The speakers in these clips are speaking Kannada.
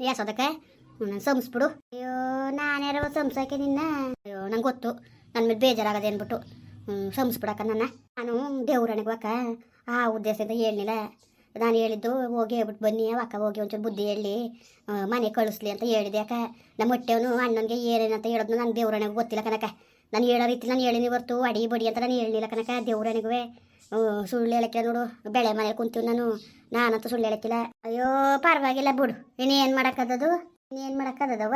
ಯಾಸೋದಕ್ಕೆ ನಾನು ಸಂಸ್ಬಿಡು ಅಯ್ಯೋ, ನಾನ್ಯಾರೋ ಸಂಸಾಕೆ ನಿನ್ನ. ಅಯ್ಯೋ, ನಂಗೆ ಗೊತ್ತು. ನನ್ನ ಮೇಲೆ ಬೇಜಾರಾಗದೆ ಅಂದ್ಬಿಟ್ಟು ಸಂಸ್ಬಿಡಕ್ಕ ನನ್ನ. ನಾನು ದೇವ್ರಣೆಗೆ ಅಕ್ಕ ಆ ಉದ್ದೇಶದಿಂದ ಹೇಳಲಿಲ್ಲ ನಾನು ಹೇಳಿದ್ದು, ಹೋಗಿ ಹೇಳ್ಬಿಟ್ಟು ಬನ್ನಿ ಅಕ್ಕ ಹೋಗಿ ಒಂಚೂರು ಬುದ್ಧಿ ಹೇಳಿ. ಮನೆ ಕಳಿಸ್ಲಿ ಅಂತ ಹೇಳಿದೆ, ಅಕ್ಕ. ನಮ್ಮ ಹೊಟ್ಟೆವನು ಅಣ್ಣನಿಗೆ ಏನೇನಂತ ಹೇಳೋದು ನಂಗೆ ದೇವ್ರಣೆಗೆ ಗೊತ್ತಿಲ್ಲ, ಕನಕ. ನಾನು ಹೇಳೋ ರೀತಿ ನಾನು ಹೇಳಿನಿ ಹೊರ್ತು. ಅಡಿ ಬಡಿ ಅಂತ ನಾನು ಹೇಳಿಲ್ಲ ಕನಕ ದೇವ್ರಣೆಗೂ ಸುಳ್ಳು ಹೇಳಕ್ಕೆ ನೋಡು. ಬೆಳೆ ಮನೇಲಿ ಕುಂತೀವಿ ನಾನು. ನಾನಂತೂ ಸುಳ್ಳು ಹೇಳಕ್ಕಿಲ್ಲ. ಅಯ್ಯೋ, ಪರವಾಗಿಲ್ಲ ಬಿಡು. ಇನ್ನೇನು ಮಾಡೋಕ್ಕದದು ಇನ್ನೇನು ಮಾಡೋಕ್ಕದದವ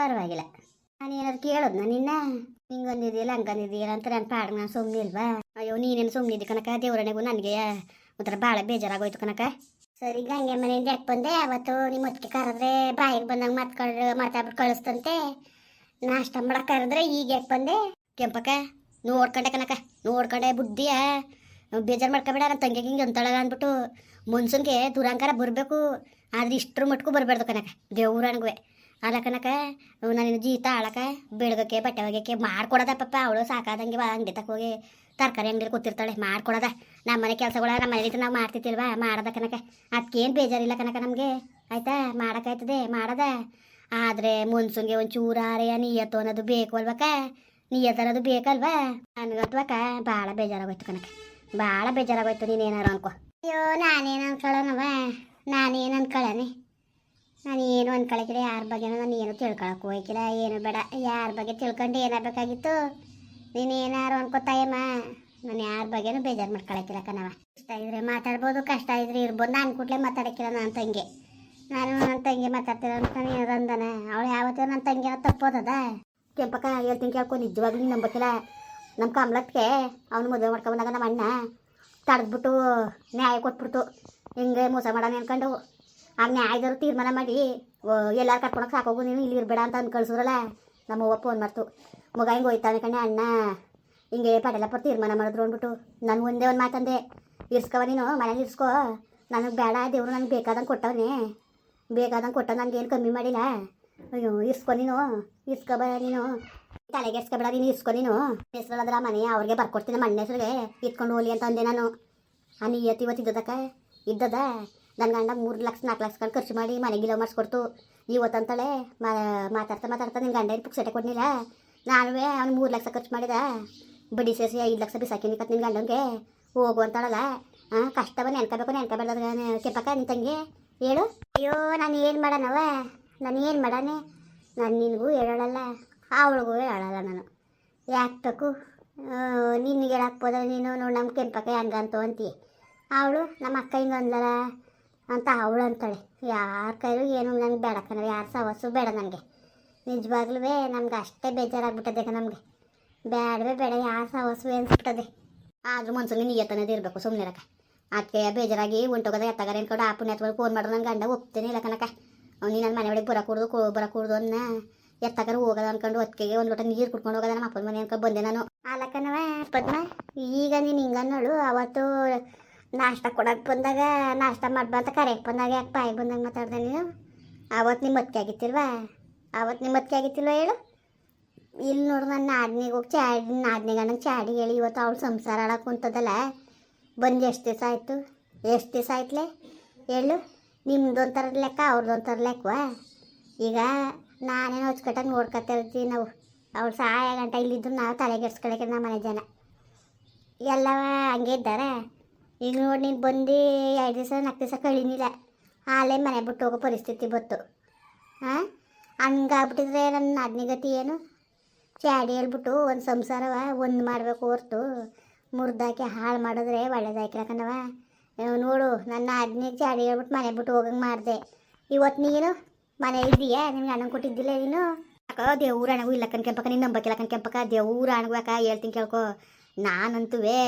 ಪರವಾಗಿಲ್ಲ. ನಾನು ಏನಾದ್ರು ಕೇಳೋದ್ನ ನಿನ್ನ? ಹಿಂಗಂದಿದೆಯಲ್ಲ ಹಂಗಂದಿದೆಯಲ್ಲ ಅಂತ ನಾನು ಪಾಡ್ ನಾನು ಸುಮ್ಮನೆ ಇಲ್ವಾ? ಅಯ್ಯೋ, ನೀನೇನು ಸುಮ್ಮನಿದ್ದೆ ಕನಕ ದೇವ್ರನೆಗೂ ನನಗೆ ಒಂಥರ ಭಾಳ ಬೇಜಾರಾಗೋಯ್ತು ಕನಕ ಸರಿ, ಗಂಗೆ ಮನೆಯಿಂದ ಯಾಕೆ ಬಂದೆ? ಅವತ್ತು ನಿಮ್ಮ ಹೊತ್ತಿಗೆ ಕರೆದ್ರೆ ಬಾಯಿಗೆ ಬಂದಂಗೆ ಮಾತ್ಕೊಂಡು ಮಾತಾಡ್ಬಿಟ್ಟು ಕಳಿಸ್ತಂತೆ. ನಾಷ್ಟ ಮಾಡಕ್ಕೆ ಕರೆದ್ರೆ ಈಗ ಯಾಕೆ ಬಂದೆ? ಕೆಂಪಕ್ಕ, ನೋಡ್ಕೊಂಡೆ ಕನಕ ನೋಡ್ಕೊಂಡೆ ಬುದ್ಧಿಯ. ಬೇಜಾರು ಮಾಡ್ಕೊಬೇಡ ನನ್ನ ತಂಗಿಗೆ ಹಿಂಗೆ ಅಂತಾಳಲ್ಲ ಅಂದ್ಬಿಟ್ಟು. ಮನ್ಸನ್ಗೆ ದುರಂಕಾರ ಬರಬೇಕು, ಆದ್ರೆ ಇಷ್ಟರ ಮಟ್ಕು ಬರಬಾರ್ದು ಕನಕ ದೇವ್ರನ್ಗುವೆ ಅಲ್ಲ ಕನಕ ನಾನು ಜೀತ ಆಳಕ ಬೆಳಗಕ್ಕೆ, ಬಟ್ಟೆ ಒಗ್ಯಕ್ಕೆ ಮಾಡ್ಕೊಡೋದ ಪಪ್ಪ ಅವಳು ಸಾಕಾದಂಗೆ ಬಾ ಅಂಗಡಿ ತಕ್ಕ ಹೋಗಿ ತರಕಾರಿ ಅಂಗಡಿಲಿ ಕೂತಿರ್ತಾಳೆ, ಮಾಡ್ಕೊಡೋದ. ನಮ್ಮ ಮನೆ ಕೆಲಸಗಳ ನಮ್ಮ ಮನೇಲಿ ನಾವು ಮಾಡ್ತಿರ್ತಿಲ್ವ ಮಾಡದ ಕನಕ ಅದಕ್ಕೇನು ಬೇಜಾರಿಲ್ಲ ಕನಕ ನಮಗೆ. ಆಯ್ತಾ? ಮಾಡೋಕ್ಕಾಯ್ತದೆ, ಮಾಡದ. ಆದರೆ ಮುನ್ಸುನ್ಗೆ ಒಂದು ಚೂರಾರೆಯ ನೀಯತ್ತು ಅನ್ನೋದು ಬೇಕು ಅಲ್ವಕ್ಕ ನೀಯತ್ತನ್ನೋದು ಅನ್ನೋದು ಬೇಕಲ್ವಾ? ನನಗತ್ವಕ್ಕ ಭಾಳ ಬೇಜಾರಾಗೋಯ್ತು ಕನಕ ಭಾಳ ಬೇಜಾರಾಗೋಯ್ತು, ನೀನೇನಾರು ಅನ್ಕೋ. ಅಯ್ಯೋ, ನಾನೇನು ಅನ್ಕೊಳ್ಳೋಣವ ನಾನೇನು ಅನ್ಕೊಳ್ಳನೆ? ನಾನು ಏನು ಅನ್ಕೊಳಕಿಲ್ಲ, ಯಾರ ಬಗ್ಗೆನೂ ನಾನು ಏನು ತಿಳ್ಕೊಳಕ್ಕೆ ಹೋಗಿಲ್ಲ ಏನು ಬೇಡ. ಯಾರ ಬಗ್ಗೆ ತಿಳ್ಕೊಂಡು ಏನಾಗಬೇಕಾಗಿತ್ತು? ನೀನು ಏನಾರು ಅನ್ಕೋತಾಯಮ್ಮ? ನಾನು ಯಾರ ಬಗ್ಗೆನೂ ಬೇಜಾರು ಮಾಡ್ಕೊಳಕಿಲ್ಲ ಕಣವ ಇಷ್ಟ ಇದ್ರೆ ಮಾತಾಡ್ಬೋದು, ಕಷ್ಟ ಇದ್ರೆ ಇರ್ಬೋದು. ನಾನು ಕೂಡಲೇ ಮಾತಾಡಕ್ಕಿಲ್ಲ ನನ್ನ ತಂಗಿ. ನಾನು ನನ್ನ ತಂಗಿ ಮಾತಾಡ್ತಿಲ್ಲ ಅಂತ ನಾನು ಅಂದನ? ಅವಳು ಯಾವತ್ತೂ ನನ್ನ ತಂಗಿ ತಪ್ಪೋದದ? ಕೆಂಪಕ್ಕ ಹೇಳ್ತೀನಿ ಕೇಳ್ಕೊ, ನಿಜವಾಗ್ಲೂ ನಂಬಕ್ಕಿಲ್ಲ ನಮ್ಮ ಕಮಲಕ್ಕೆ ಅವ್ನು ಮದುವೆ ಮಾಡ್ಕೊಂಬಂದಾಗ ನಮ್ಮ ಅಣ್ಣ ತಡೆದ್ಬಿಟ್ಟು ನ್ಯಾಯ ಕೊಟ್ಬಿಡ್ತು. ಹಿಂಗೆ ಮೋಸ ಮಾಡೋಣ ಅನ್ಕೊಂಡು. ಆಗ ನ್ಯಾಯದವ್ರು ತೀರ್ಮಾನ ಮಾಡಿ ಎಲ್ಲರೂ ಕರ್ಕೊಂಡೋಗಿ ಸಾಕೋಗು ನೀನು ಇಲ್ಲಿ ಇರಬೇಡ ಅಂತ ಅಂದ್ ನಮ್ಮ ಅವ್ವ ಫೋನ್ ಮಾಡ್ತು. ಮಗ ಹಿಂಗೆ ಹೋಯ್ತಾನೆ ಕಣ್ಣೆ ಅಣ್ಣ. ಹಿಂಗೆ ಪಡೆಲಪ್ಪ ತೀರ್ಮಾನ ಮಾಡಿದ್ರು ಅಂದ್ಬಿಟ್ಟು ನಾನು ಒಂದೇ ಒಂದು ಮಾತಂದೆ ಇರ್ಸ್ಕವ ನೀನು, ಮನೇಲಿ ಇರ್ಸ್ಕೋ. ನನಗೆ ಬೇಡ, ದೇವರು ನನಗೆ ಬೇಕಾದಂಗೆ ಕೊಟ್ಟವನೇ. ಬೇಕಾದಂಗೆ ಕೊಟ್ಟ ನನಗೆ ಏನು ಕಮ್ಮಿ ಮಾಡಿಲ್ಲ. ಅಯ್ಯೋ ಇಸ್ಕೊ ನೀನು? ಇಸ್ಕೊಬ ನೀನು? ತಲೆಗೆ ಇರ್ಸ್ಕೊಬೇಡ ನೀನು ಇಸ್ಕೊ ನೀನು? ಹೆಸ್ರಲ್ಲದ್ರ ಮನೆ ಅವ್ರಿಗೆ ಬರ್ಕೊಡ್ತೀನಿ ನಮ್ಮ ಹೆಸರಿಗೆ ಇಟ್ಕೊಂಡು ಹೋಗ್ಲಿ ಅಂತ ಅಂದೆ ನಾನು. ಆ ಇವತ್ತು ಇವತ್ತು ಇದ್ದದಕ್ಕ ಇದ್ದದ? ನನ್ನ ಗಂಡ ಮೂರು ಲಕ್ಷ, ನಾಲ್ಕು ಲಕ್ಷ ಕಂಡು ಖರ್ಚು ಮಾಡಿ ಮನೆಗಿಲ್ಲ ಮಾಡಿಸ್ಕೊಡ್ತು. ಇವತ್ತಂತಾಳೆ ಮಾ, ಮಾತಾಡ್ತಾ ಮಾತಾಡ್ತಾ ನಿನ್ನ ಗಂಡ ಪುಕ್ಸಟೆ ಕೊಡ್ನಿಲ್ಲ? ನಾನುವೇ ಅವ್ನು ಮೂರು ಲಕ್ಷ ಖರ್ಚು ಮಾಡಿದ. ಬಡಿ ಸೇರಿಸಿ ಐದು ಲಕ್ಷ ಬಿಸಾಕಿನಿ ಕತ್ ನಿನ್ನ ಗಂಡನಿಗೆ. ಹೋಗು ಅಂತಾಳಲ್ಲ? ಹಾಂ ಕಷ್ಟವ ನೆನ್ಕೋಬೇಕು ನೆನ್ಕೋಬೇಡ ಕೆಪ್ಪಕ್ಕ ನಿನ್ನ ತಂಗಿ? ಹೇಳು? ಅಯ್ಯೋ, ನಾನು ಏನು ಮಾಡೋಣವ ನಾನು ಏನು ಮಾಡಾನೆ? ನಾನು ನಿನಗೂ ಹೇಳಲ್ಲ ಅವಳಿಗೂ ಹೇಳಲ್ಲ ನಾನು. ಯಾಕೆ ಬೇಕು? ನಿನಗೆ ಹೇಳಾಕ್ಬೋದ ನೀನು ನೋಡಿ ನಮ್ಮ ಕೆಂಪಕ್ಕ ಹೆಂಗಂತು ಅಂತೀಯ. ಅವಳು ನಮ್ಮ ಅಕ್ಕ ಹಿಂಗೆ ಅಂದಲ್ಲ ಅಂತ ಅವಳು ಅಂತಾಳೆ. ಯಾರ ಕೈಲೂ ಏನು ನನಗೆ ಬೇಡ ಕಣ ಯಾರ ಸವಸ್ಸು ಬೇಡ ನನಗೆ. ನಿಜವಾಗ್ಲೂ ನಮ್ಗೆ ಅಷ್ಟೇ ಬೇಜಾರಾಗ್ಬಿಟ್ಟದೆ ನಮಗೆ. ಬೇಡವೇ ಬೇಡ, ಯಾರ ಸವಸ್ಸು ಅನ್ಸ್ಬಿಟ್ಟದೆ ಆದರೂ ಮನ್ಸಲ್ಲಿ ನಿಯತ್ತನದು ಇರಬೇಕು ಸುಮ್ಮನೆ ಅದಕ್ಕೆ ಬೇಜಾರಾಗಿ ಉಂಟೋಗದ ಎತ್ತಗಾರ ಆ ಪುಣ್ಯ ಫೋನ್ ಮಾಡಿದ್ರೆ ನಂಗೆ ಗಂಡ ಒಪ್ತೇನೆ ಇಲ್ಲ ಕನಕ ಅವ್ನು ನನ್ನ ಮನೆ ಒಳಗೆ ಬರಕೂಡ್ದು ಕೋ ಬರಕೂಡ್ದು ಅನ್ನ ಎತ್ತಗಾರ ಹೋಗೋದ ಅನ್ಕೊಂಡು ಒತ್ತಿಗೆ ಒಂದು ಲೋಟ ನೀರು ಕುಡ್ಕೊಂಡು ಹೋಗೋದ ನಮ್ಮ ಅಪ್ಪನ ಮನೆ ಅನ್ಕ ಬಂದೆ ನಾನು. ಆಲಕ್ಕನವ ಪದ್ಮ ಈಗ ನೀನು ಹಿಂಗನ್ನೋಳು ಅವತ್ತು ನಾಷ್ಟ ಕೊಡಕ್ಕೆ ಬಂದಾಗ, ನಾಷ್ಟ ಮಾಡ್ಬಾ ಅಂತ ಬಂದಾಗ ಯಾಕೆ ಬಾಯಿಗೆ ಬಂದಂಗೆ ಮಾತಾಡ್ದೆ ನೀನು? ಅವತ್ತು ನಿಮ್ಮ ಅತ್ತಿಗೆ ಆಗಿತ್ತಿಲ್ವಾ? ಅವತ್ತು ನಿಮ್ಮ ಅತ್ತಿಗೆ ಆಗಿತ್ತಿಲ್ವ ಹೇಳು? ಇಲ್ಲಿ ನೋಡು ನನ್ನ ನಾದ್ನಿಗೆ ಹೋಗಿ ಚಾಡಿ ನಾದ್ನಿಗೆ ಚಾಡಿ ಹೇಳಿ ಇವತ್ತು ಅವಳು ಸಂಸಾರ ಆಡಕ್ಕೆ ಕುಂತದಲ್ಲ. ಬಂದು ಎಷ್ಟು ದಿವಸ ಆಯಿತು? ಎಷ್ಟು ದಿವಸ ಆಯ್ತಲೇ? ಹೇಳು. ನಿಮ್ದು ಒಂಥರ ಲೆಕ್ಕ ಅವ್ರದ್ದು ಒಂಥರ ಲೆಕ್ಕವಾ? ಈಗ ನಾನೇನು ಹೊಚ್ಕಟ್ಟಾಗಿ ನೋಡ್ಕೊತಾ ಇರ್ತೀವಿ ನಾವು. ಅವ್ಳು ಸಹಾಯ ಗಂಟ ಇಲ್ಲಿದ್ದು ನಾವು ತಲೆಗೆಡ್ಸ್ಕೊಳಕ್ಕೆ ನಮ್ಮ ಮನೆ ಜನ. ಎಲ್ಲವ ಹಂಗೆ ಇದ್ದಾರೆ? ಈಗ ನೋಡಿ ನೀನು ಬಂದು ಎರಡು ದಿವಸ ನಾಲ್ಕು ದಿವಸ ಕಳೀನಿಲ್ಲ. ಆಲೇ ಮನೆ ಬಿಟ್ಟು ಹೋಗೋ ಪರಿಸ್ಥಿತಿ ಬಂತು. ಹಾಂ ಹಂಗಾಗ್ಬಿಟ್ಟಿದ್ರೆ ನನ್ನ ಅದ್ನಿಗತಿ ಏನು? ಚಾಡಿ ಹೇಳ್ಬಿಟ್ಟು ಒಂದು ಸಂಸಾರವ ಒಂದು ಮಾಡಬೇಕು ಹೊರ್ತು. ಮುರಿದಾಕಿ ಹಾಳು ಮಾಡಿದ್ರೆ ಅಯ್ಯೋ ನೋಡು, ನನ್ನ ಹದಿನೈದು ಚಾಡಿ ಹೇಳ್ಬಿಟ್ಟು ಮನೆ ಬಿಟ್ಟು ಹೋಗಂಗೆ ಮಾಡಿದೆ. ಇವತ್ತು ನೀನು ಮನೆ ಇದೆಯಾ ನಿಮ್ಗೆ ಅಣ್ಣ ಕೊಟ್ಟಿದ್ದಿಲ್ಲ ನೀನು? ಅಕ್ಕ ದೇವ್ರ ಅಣಗು ಇಲ್ಲ ಕಣ್ಕೆಂಪಕ್ಕ ನೀನು ನಂಬಕ್ಕಿಲ್ಲ ಕಣ್ಕೆಂಪಕ್ಕ ದೇವ್ರ ಅಣಗು ಅಕ್ಕ ಹೇಳ್ತೀನಿ ಕೇಳ್ಕೊ. ನಾನಂತುವೇ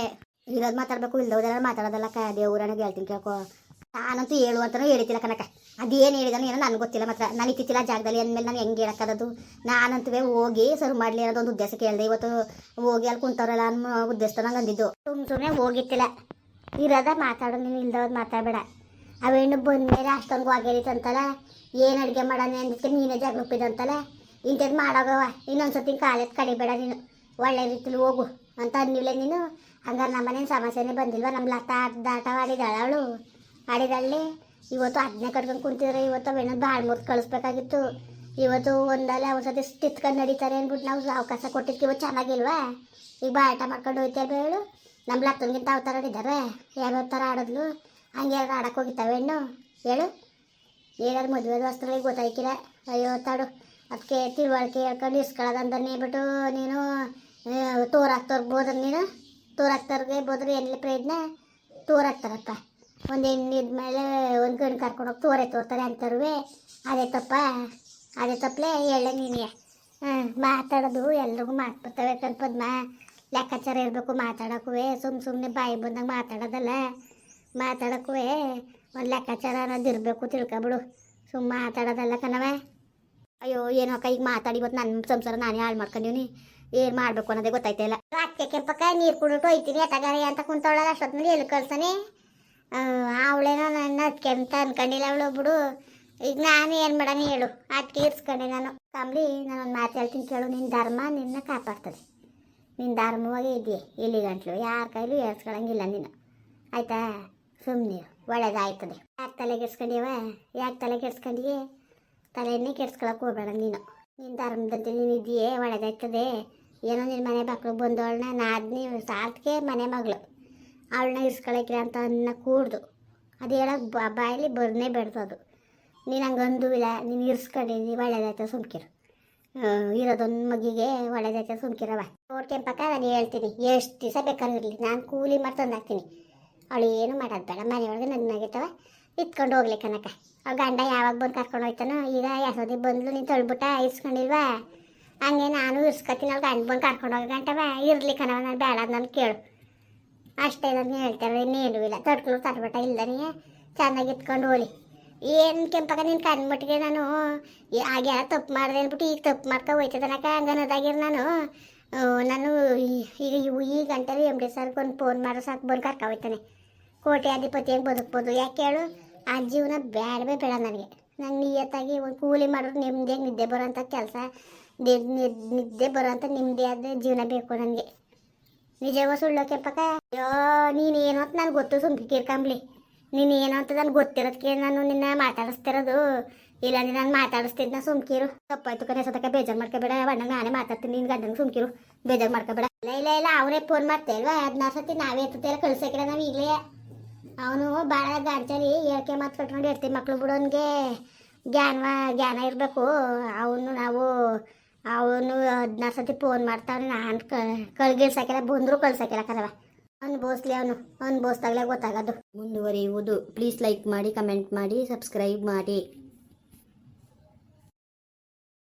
ಇರೋದು ಮಾತಾಡ್ಬೇಕು ಇಲ್ದೋದೆಲ್ಲ ಮಾತಾಡೋದಲ್ಲಕ್ಕ ದೇವ್ರ ಅಣಗು ಹೇಳ್ತೀನಿ ಕೇಳ್ಕೊ. ನಾನಂತೂ ಹೇಳು ಅಂತಲೂ ಹೇಳ್ತಿಲ್ಲ ಕನಕ ಅದೇನು ಹೇಳಿದಾನೆ ಏನೋ ನನಗೆ ಗೊತ್ತಿಲ್ಲ ಮಾತ್ರ. ನಾನು ಇತ್ತಿತ್ತಿಲ್ಲ ಜಾಗದಲ್ಲಿ ಅಂದಮೇಲೆ ನಾನು ಹೆಂಗೆ ಹೇಳಕ್ಕದದು ನಾನಂತೂ ಹೋಗಿ ಸರ್ ಮಾಡಲಿ ಅನ್ನೋದು ಒಂದು ಉದ್ದೇಶ ಕೇಳಿದೆ. ಇವತ್ತು ಹೋಗಿ ಅಲ್ಲಿ ಕುಂತವ್ರಲ್ಲ ಅನ್ನೋ ಉದ್ದೇಶ ನಂಗೆ ಅಂದಿದ್ದು. ಸುಮ್ಮ ಸುಮ್ಮನೆ ಹೋಗಿತ್ತಿಲ್ಲ. ಇರೋದ ಮಾತಾಡೋ, ನೀನು ಇಲ್ದೋದು ಮಾತಾಡಬೇಡ. ಅವೇನು ಬಂದ್ಮೇಲೆ ಅಷ್ಟೊಂದು ಹೋಗಿರಿತಂತಲ್ಲ ಏನು ಅಡುಗೆ ಮಾಡೋಣ ಅಂದಕ್ಕೆ ನೀನೇ ಜಾಗೃಪಿದಂತಲ್ಲ ಇಂಥದ್ದು ಮಾಡೋಗವ ಇನ್ನೊಂದ್ಸತಿ ಕಾಲೇಜ್ ಕಡಿಬೇಡ ನೀನು. ಒಳ್ಳೆ ರೀತಿಲಿ ಹೋಗು ಅಂತ ಅಂದಿಲ್ಲ ನೀನು. ಹಂಗಾರೆ ನಮ್ಮನೇನು ಸಮಸ್ಯೆನೇ ಬಂದಿಲ್ವ? ನಮ್ಮ ಲತಾ ದಾಟ ಆಡಿದಾಳ ಅವಳು. ಇವತ್ತು ಅದನ್ನೇ ಕಟ್ಕೊಂಡು ಕುಂತಿದ್ರೆ ಇವತ್ತು ಅವೇನೋ ಭಾಳ ಮೂರು ಕಳಿಸ್ಬೇಕಾಗಿತ್ತು. ಇವತ್ತು ಒಂದಲ್ಲ ಒಂದ್ಸತಿ ತಿತ್ಕೊಂಡು ನಡೀತಾರೆ ಅಂದ್ಬಿಟ್ಟು ನಾವು ಅವಕಾಶ ಕೊಟ್ಟಿದ್ದೀವಿ ಇವತ್ತು ಚೆನ್ನಾಗಿಲ್ವಾ? ಈಗ ಬಾಟ ಮಾಡ್ಕೊಂಡು ಹೋಯ್ತೇವೆ ಹೇಳು ನಮ್ಮ ತುಂಗಿಂತ ಅವತಾರ ಆಡಿದ್ದಾರೆ ಯಾವ್ಯಾವ ಅವತಾರ ಆಡಿದ್ಲು. ಹಂಗೆ ಯಾರು ಆಡಕ್ಕೆ ಹೋಗಿತ್ತಾವೆ ಹೆಣ್ಣು? ಹೇಳು. ಏನಾದ್ರು ಮದುವೆ ವಸ್ತ್ರಗಳಿಗೆ ಗೊತ್ತಾಯ್ಕಿರ ಅಯ್ಯೋ, ತಾಡು. ಅದಕ್ಕೆ ತಿಳುವಳಿಕೆ ಹೇಳ್ಕೊಂಡು ಇಸ್ಕೊಳ್ಳೋದಂದನ್ನೇ ಬಿಟ್ಟು ನೀನು ತೋರಾಕ್ತೋರ್ಬೋದು ನೀನು? ತೋರಾಕ್ತವ್ರಿಗೆ ಬೋದ್ರೆ ಎಲ್ಲಿ ಪ್ರಯತ್ನ? ತೋರಾಕ್ತಾರಪ್ಪ ಒಂದು ಹೆಣ್ಣು ಇದ್ಮೇಲೆ ಒಂದು ಗಂಡು ಕರ್ಕೊಂಡೋಗಿ ತೋರೆ ತೋರ್ತಾರೆ ಅಂತಾರುವೆ. ಅದೇ ತಪ್ಪ. ಅದೇ ತಪ್ಪಲೆ ಹೇಳ ನೀನೇ. ಹಾಂ ಮಾತಾಡೋದು ಎಲ್ರಿಗೂ ಮಾತು ಬರ್ತವೆ ಕನ್ಪದ್ಮ ಲೆಕ್ಕಾಚಾರ ಇರಬೇಕು ಮಾತಾಡೋಕ್ಕೂ ಸುಮ್ಮ ಸುಮ್ಮನೆ ಬಾಯಿ ಬಂದಂಗೆ ಮಾತಾಡೋದಲ್ಲ. ಮಾತಾಡೋಕ್ಕೂ ಒಂದು ಲೆಕ್ಕಾಚಾರ ಅನ್ನೋದು ಇರಬೇಕು, ತಿಳ್ಕೊಬಿಡು. ಸುಮ್ಮ ಮಾತಾಡೋದಲ್ಲ ಕಣವ ಅಯ್ಯೋ, ಏನೋ ಅಕ್ಕ, ಈಗ ಮಾತಾಡಿ ಇವತ್ತು ನನ್ನ ಸಂಸಾರ ನಾನೇ ಹಾಳು ಮಾಡ್ಕೊಂಡಿವ್ನಿ. ಏನು ಮಾಡಬೇಕು ಅನ್ನೋದೇ ಗೊತ್ತಾಯ್ತಾ ಇಲ್ಲ. ಅಕ್ಕೆ ಕೆಂಪಕ್ಕ, ನೀರು ಕುಡಿಟ್ಟು ಹೋಯ್ತೀನಿ ಎತ್ತಗಾರಿ ಅಂತ ಕುಂತವಳಲ್ಲ ಅಷ್ಟೊತ್ತಿನಲ್ಲಿ ಎಲ್ಲಿ ಕಳ್ತಾನೆ ಅವಳೇನೋ ನನ್ನ ಅದಕ್ಕೆ ಅಂತ ಅನ್ಕೊಂಡಿಲ್ಲ ಅವಳು, ಬಿಡು. ಈಗ ನಾನು ಏನು ಮಾಡೋಣ ಹೇಳು. ಅದಕ್ಕೆ ಇರ್ಸ್ಕೊಂಡೆ ನಾನು. ಕಂಬ್ಲಿ ನಾನು ಒಂದು ಮಾತು ಹೇಳ್ತೀನಿ ಕೇಳು. ನಿನ್ನ ಧರ್ಮ ನಿನ್ನ ಕಾಪಾಡ್ತದೆ. ನಿನ್ನ ಧರ್ಮವಾಗಿ ಇದೆಯೇ ಇಲ್ಲಿ ಗಂಟ್ಲು, ಯಾರ ಕೈಲೂ ಏರ್ಸ್ಕೊಳಂಗಿಲ್ಲ ನೀನು. ಆಯ್ತಾ? ಸುಮ್ಮನೆ ಒಳ್ಳೇದಾಯ್ತದೆ. ಯಾಕೆ ತಲೆ ಕೆಡ್ಸ್ಕೊಂಡಿಯವ ಯಾಕೆ ತಲೆ ಕೆಡ್ಸ್ಕೊಂಡಿಯೇ ತಲೆಯನ್ನೇ ಕೆಡ್ಸ್ಕೊಳಕ್ಕೆ ಹೋಗ್ಬೇಡ ನೀನು. ನಿನ್ನ ಧರ್ಮದಂತೆ ನೀನು ಇದೆಯೇ ಒಳ್ಳೇದಾಯ್ತದೆ. ಏನೋ ನಿನ್ನ ಮನೆ ಮಕ್ಳು ಬಂದವಳನ್ನ ನಾದ್ನಿ ಸಾತ್ಗೆ ಮನೆ ಮಗಳು. ಅವಳನ್ನ ಇರ್ಸ್ಕೊಳಕ್ಕಿಲ್ಲ ಅಂತ ಅನ್ನ ಕೂಡ್ದು. ಅದು ಹೇಳೋಕೆ ಬಾಯಲ್ಲಿ ಬರ್ನೇ ಅದು ನೀನು ಹಂಗೆ ಇಲ್ಲ, ನೀನು ಇರ್ಸ್ಕೊಂಡಿದ್ದೀನಿ ಒಳ್ಳೇದಾಯ್ತು ಸುಮ್ಕಿರು. ಇರೋದೊಂದು ಮಗಿಗೆ ಒಳ್ಳೇದಾಯ್ತು ಸುಮ್ಕಿರವ ನೋಡ್ಕೆಂಪ ನಾನು ಹೇಳ್ತೀನಿ, ಎಷ್ಟು ದಿವಸ ಬೇಕಾದ್ರೂ ಇರಲಿ, ನಾನು ಕೂಲಿ ಮಾಡಿ ತಂದಾಕ್ತೀನಿ. ಅವಳು ಏನು ಮಾಡೋದು ಬೇಡ, ಮನೆಯೊಳಗೆ ನನ್ನಾಗಿತ್ತವ ಇತ್ಕೊಂಡು ಹೋಗ್ಲಿ ಕನಕ ಅವ್ಳ ಗಂಡ ಯಾವಾಗ ಬಂದು ಕರ್ಕೊಂಡು ಹೋಯ್ತಾನೋ, ಈಗ ಯಾಸೋದಿ ಬಂದ್ಲು ನೀನು ತೊಳ್ಬಿಟ್ಟ, ಇರ್ಸ್ಕೊಂಡಿಲ್ವಾ? ಹಂಗೆ ನಾನು ಇರ್ಸ್ಕೊತೀನಿ, ಅವ್ಳು ಗಂಡ ಬಂದು ಕರ್ಕೊಂಡು ಹೋಗಿ ಗಂಟವ ಇರ್ಲಿ ಕಣವ ನಾನು ಬೇಡ ನಾನು ಕೇಳು. ಅಷ್ಟೇ ನಾನು ಹೇಳ್ತಾರೆ ಇನ್ನೇನು ಇಲ್ಲ. ತರ್ಕಲು ತರ್ಬಿಟ್ಟ ಇಲ್ಲ ನೀ ಚೆನ್ನಾಗಿ ಇತ್ಕೊಂಡು ಹೋಗ್ಲಿ. ಏನು ಕೆಂಪಕ ನೀನು ಕಣ್ಮಟ್ಟಿಗೆ ನಾನು? ಆಗ್ಯಾ ಆಗ ತಪ್ಪು ಮಾಡಿದೆ ಅಂದ್ಬಿಟ್ಟು ಈಗ ತಪ್ಪು ಮಾಡ್ಕೊ ಹೋಯ್ತದನಕ ಹಂಗನ್ನೋದಾಗಿರ್ ನಾನು. ನಾನು ಈಗ ಈ ಗಂಟೆಲಿ ಎಂ ಡಿ ಸರ್ಗೆ ಒಂದು ಫೋನ್ ಮಾಡೋ ಸಾಕು ಬಂದು ಕರ್ಕೊ ಹೋಯ್ತಾನೆ. ಕೋಟ್ಯಾಧಿಪತಿಯಾಗಿ ಬದುಕ್ಬೋದು. ಯಾಕೆ ಹೇಳು ಆ ಜೀವನ ಬೇಡವೇ ಬೇಡ ನನಗೆ. ನಂಗೆ ನಿಯತ್ತಾಗಿ ಒಂದು ಕೂಲಿ ಮಾಡೋರು ನೆಮ್ಮದಿಯಾಗಿ ನಿದ್ದೆ ಬರೋಂಥ ಕೆಲಸ ನಿದ್ದೆ ಬರೋಂಥ ನೆಮ್ಮದಿಯಾದ ಜೀವನ ಬೇಕು ನನಗೆ. ನಿಜವೋ ಸುಳ್ಳು ಕೆಂಪಕ ಅಯ್ಯೋ, ನೀನು ಏನು ಅಂತ ನನಗೆ ಗೊತ್ತು ಸುಮ್ಕಿರ್ಕಂಬ್ಲಿ ನೀನು ಏನು ಅಂತ ನನ್ಗೆ ಗೊತ್ತಿರೋದಕ್ಕೆ ನಾನು ನಿನ್ನ ಮಾತಾಡಿಸ್ತಿರೋದು. ಇಲ್ಲ, ನೀನು ನಾನು ಮಾತಾಡಿಸ್ತಿದ್ನ ಸುಮ್ಕಿರು. ತಪ್ಪಾಯ್ತು ಕರೆ ಸತಕ ಬೇಜಾರು ಮಾಡ್ಕೋಬೇಡ. ಬಣ್ಣ ನಾನೇ ಮಾತಾಡ್ತೀನಿ ನಿನ್ನ ಗಂಡನ ಸುಮ್ಕಿರು. ಬೇಜಾರು ಮಾಡ್ಕೋಬೇಡ. ಇಲ್ಲ ಇಲ್ಲ ಇಲ್ಲ, ಅವನೇ ಫೋನ್ ಮಾಡ್ತಾ ಇಲ್ವಾ? ಹದಿನಾರು ಸತಿ ನಾವೇ ಎತ್ತಲ್ಲ ಕಳ್ಸಕ್ಕಿಲ್ಲ ನಾವು ಈಗಲೇ. ಅವನು ಭಾಳ ಗಾಂಚಲಿ ಹೇಳ್ಕೆ ಮಾತು ಕಟ್ಕೊಂಡು ಇರ್ತೀವಿ ಮಕ್ಳು ಬಿಡೋನ್ಗೆ ಜ್ಞಾನ ಜ್ಞಾನ ಇರಬೇಕು. ಅವನು ನಾವು, ಅವನು ಹದಿನಾರು ಸತಿ ಫೋನ್ ಮಾಡ್ತಾವನೆ, ನಾನು ಕಳ್ಗಿಳ್ಸಕ್ಕಿಲ್ಲ ಬಂದರೂ ಕಳ್ಸಕ್ಕಿಲ್ಲ ಕಣವ ಅನ್ಬೋಸ್ಲಿ ಅವನು. ಅನ್ಬೋಸ್ದಾಗಲೇ ಗೊತ್ತಾಗೋದು. ಮುಂದುವರಿಯುವುದು. ಪ್ಲೀಸ್ ಲೈಕ್ ಮಾಡಿ ಕಮೆಂಟ್ ಮಾಡಿ ಸಬ್ಸ್ಕ್ರೈಬ್ ಮಾಡಿ.